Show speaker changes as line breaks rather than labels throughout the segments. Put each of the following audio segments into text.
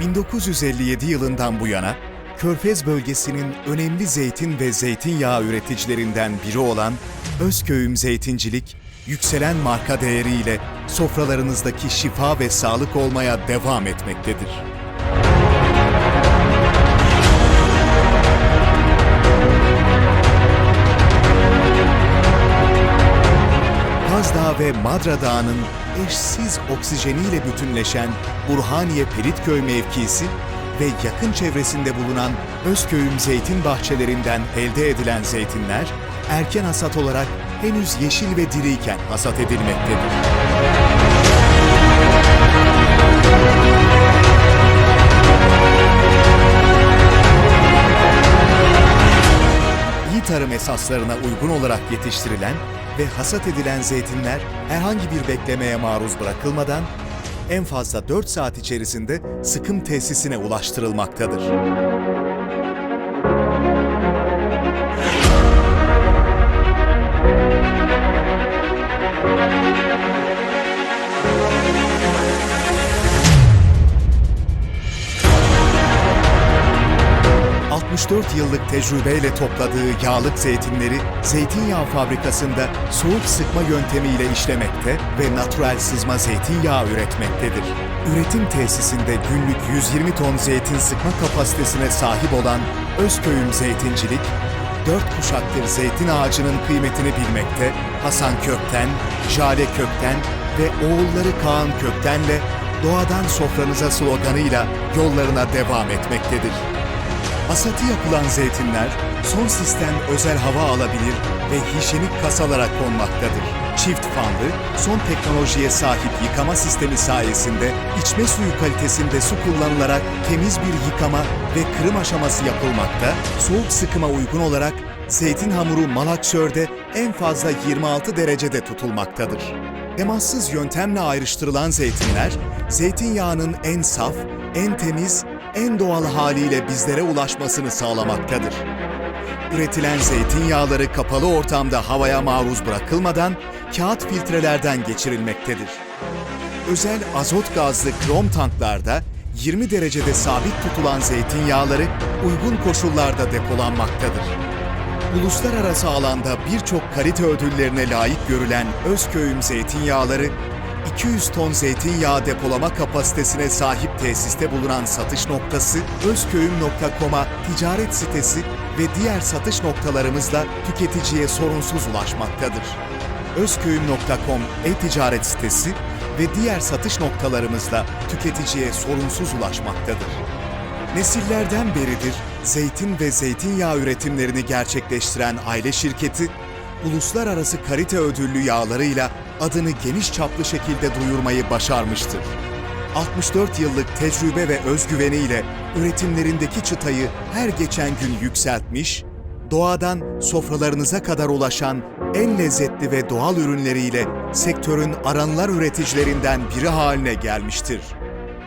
1957 yılından bu yana Körfez bölgesinin önemli zeytin ve zeytinyağı üreticilerinden biri olan Özköyüm Zeytincilik, yükselen marka değeriyle sofralarınızdaki şifa ve sağlık olmaya devam etmektedir. Madra Dağı'nın eşsiz oksijeniyle bütünleşen Burhaniye Pelitköy mevkisi ve yakın çevresinde bulunan Özköyüm zeytin bahçelerinden elde edilen zeytinler erken hasat olarak henüz yeşil ve diriyken hasat edilmektedir. Esaslarına uygun olarak yetiştirilen ve hasat edilen zeytinler herhangi bir beklemeye maruz bırakılmadan en fazla 4 saat içerisinde sıkım tesisine ulaştırılmaktadır. ...64 yıllık tecrübeyle topladığı yağlık zeytinleri zeytinyağı fabrikasında soğuk sıkma yöntemiyle işlemekte ve natural sızma zeytinyağı üretmektedir. Üretim tesisinde günlük 120 ton zeytin sıkma kapasitesine sahip olan Özköyüm Zeytincilik, dört kuşaktır zeytin ağacının kıymetini bilmekte, Hasan Kökten, Jale Kökten ve oğulları Kaan Kökten'le doğadan sofranıza sloganıyla yollarına devam etmektedir. Hasatı yapılan zeytinler son sistem özel hava alabilir ve hijyenik kasalara konmaktadır. Çift fanlı, son teknolojiye sahip yıkama sistemi sayesinde içme suyu kalitesinde su kullanılarak temiz bir yıkama ve kırım aşaması yapılmakta, soğuk sıkıma uygun olarak zeytin hamuru malaksörde en fazla 26 derecede tutulmaktadır. Temassız yöntemle ayrıştırılan zeytinler, zeytinyağının en saf, en temiz, en doğal haliyle bizlere ulaşmasını sağlamaktadır. Üretilen zeytinyağları kapalı ortamda havaya maruz bırakılmadan kağıt filtrelerden geçirilmektedir. Özel azot gazlı krom tanklarda 20 derecede sabit tutulan zeytinyağları uygun koşullarda depolanmaktadır. Uluslararası alanda birçok kalite ödüllerine layık görülen Özköyüm zeytinyağları 200 ton zeytinyağı depolama kapasitesine sahip tesiste bulunan satış noktası özköyüm.com'a ticaret sitesi ve diğer satış noktalarımızla tüketiciye sorunsuz ulaşmaktadır. Özköyüm.com e-ticaret sitesi ve diğer satış noktalarımızla tüketiciye sorunsuz ulaşmaktadır. Nesillerden beridir zeytin ve zeytinyağı üretimlerini gerçekleştiren aile şirketi, uluslararası kalite ödüllü yağlarıyla adını geniş çaplı şekilde duyurmayı başarmıştır. 64 yıllık tecrübe ve özgüveniyle üretimlerindeki çıtayı her geçen gün yükseltmiş, doğadan sofralarınıza kadar ulaşan en lezzetli ve doğal ürünleriyle sektörün aranılar üreticilerinden biri haline gelmiştir.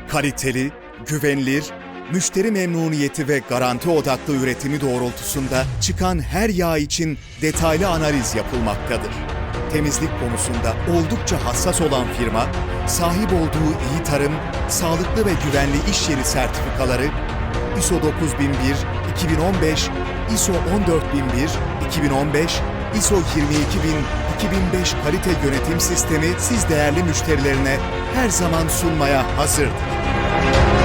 Kaliteli, güvenilir, müşteri memnuniyeti ve garanti odaklı üretimi doğrultusunda çıkan her yağ için detaylı analiz yapılmaktadır. Temizlik konusunda oldukça hassas olan firma, sahip olduğu iyi tarım, sağlıklı ve güvenli iş yeri sertifikaları, ISO 9001, 2015, ISO 14001, 2015, ISO 22000, 2005 kalite yönetim sistemi siz değerli müşterilerine her zaman sunmaya hazırdır.